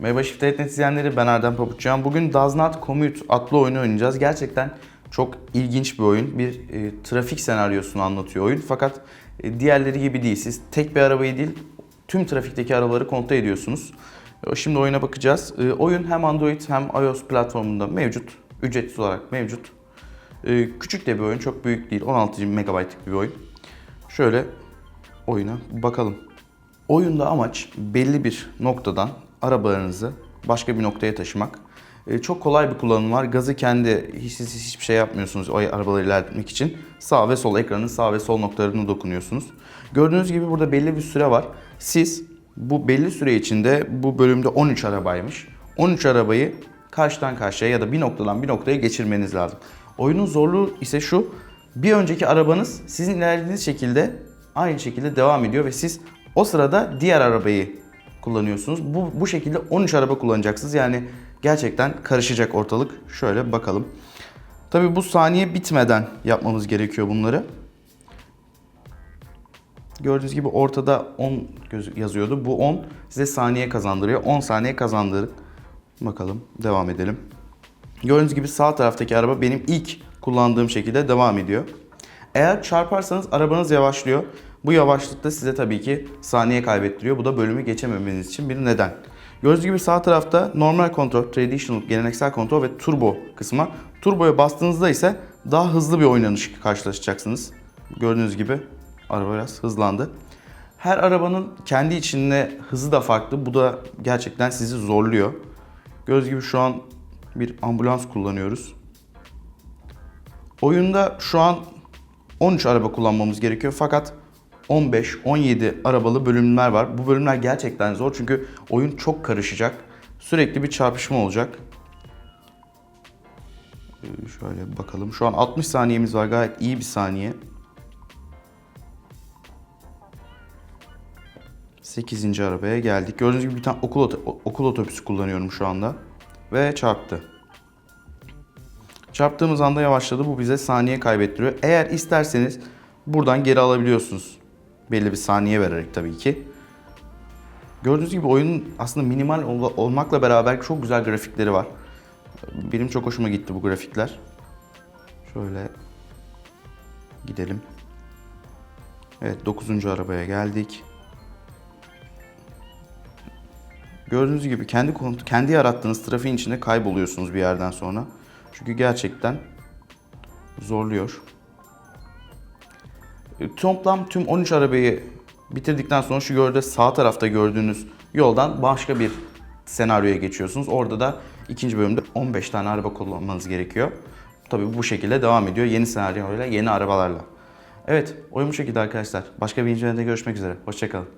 Merhaba Shift Net izleyenleri ben Erdem Pabuçcan. Bugün Does Not Commute adlı oyunu oynayacağız. Gerçekten çok ilginç bir oyun. Bir e, trafik senaryosunu anlatıyor oyun. Fakat e, diğerleri gibi değil. Siz tek bir arabayı değil tüm trafikteki arabaları kontrol ediyorsunuz. E, Şimdi oyuna bakacağız. E, oyun hem Android hem iOS platformunda mevcut. Ücretsiz olarak mevcut. E, küçük de bir oyun. Çok büyük değil. 16 MB'lık bir oyun. Şöyle oyuna bakalım. Oyunda amaç belli bir noktadan arabalarınızı başka bir noktaya taşımak. Ee, çok kolay bir kullanım var. Gazı kendi hiç, siz hiçbir şey yapmıyorsunuz o arabaları ilerletmek için. Sağ ve sol ekranın sağ ve sol noktalarına dokunuyorsunuz. Gördüğünüz gibi burada belli bir süre var. Siz bu belli süre içinde bu bölümde 13 arabaymış. 13 arabayı karşıdan karşıya ya da bir noktadan bir noktaya geçirmeniz lazım. Oyunun zorluğu ise şu. Bir önceki arabanız sizin ilerlediğiniz şekilde aynı şekilde devam ediyor ve siz o sırada diğer arabayı kullanıyorsunuz. Bu, bu şekilde 13 araba kullanacaksınız. Yani gerçekten karışacak ortalık. Şöyle bakalım. Tabii bu saniye bitmeden yapmamız gerekiyor bunları. Gördüğünüz gibi ortada 10 göz- yazıyordu. Bu 10 size saniye kazandırıyor. 10 saniye kazandırır. Bakalım devam edelim. Gördüğünüz gibi sağ taraftaki araba benim ilk kullandığım şekilde devam ediyor. Eğer çarparsanız arabanız yavaşlıyor. Bu yavaşlıkta size tabii ki saniye kaybettiriyor. Bu da bölümü geçememeniz için bir neden. Gördüğünüz gibi sağ tarafta normal kontrol, traditional, geleneksel kontrol ve turbo kısma. Turboya bastığınızda ise daha hızlı bir oynanış karşılaşacaksınız. Gördüğünüz gibi araba biraz hızlandı. Her arabanın kendi içinde hızı da farklı. Bu da gerçekten sizi zorluyor. Gördüğünüz gibi şu an bir ambulans kullanıyoruz. Oyunda şu an 13 araba kullanmamız gerekiyor fakat 15-17 arabalı bölümler var. Bu bölümler gerçekten zor çünkü oyun çok karışacak. Sürekli bir çarpışma olacak. Ee, Şöyle bakalım. Şu an 60 saniyemiz var. Gayet iyi bir saniye. 8. arabaya geldik. Gördüğünüz gibi bir tane okul, okul otobüsü kullanıyorum şu anda. Ve çarptı. Çarptığımız anda yavaşladı. Bu bize saniye kaybettiriyor. Eğer isterseniz buradan geri alabiliyorsunuz. Belli bir saniye vererek tabii ki. Gördüğünüz gibi oyunun aslında minimal ol- olmakla beraber çok güzel grafikleri var. Benim çok hoşuma gitti bu grafikler. Şöyle gidelim. Evet 9. arabaya geldik. Gördüğünüz gibi kendi kendi yarattığınız trafiğin içinde kayboluyorsunuz bir yerden sonra. Çünkü gerçekten zorluyor. E, Toplam tüm 13 arabayı bitirdikten sonra şu gördüğünüz sağ tarafta gördüğünüz yoldan başka bir senaryoya geçiyorsunuz. Orada da ikinci bölümde 15 tane araba kullanmanız gerekiyor. Tabii bu şekilde devam ediyor yeni senaryoyla, yeni arabalarla. Evet, oyun bu şekilde arkadaşlar. Başka bir incelemede görüşmek üzere. Hoşçakalın.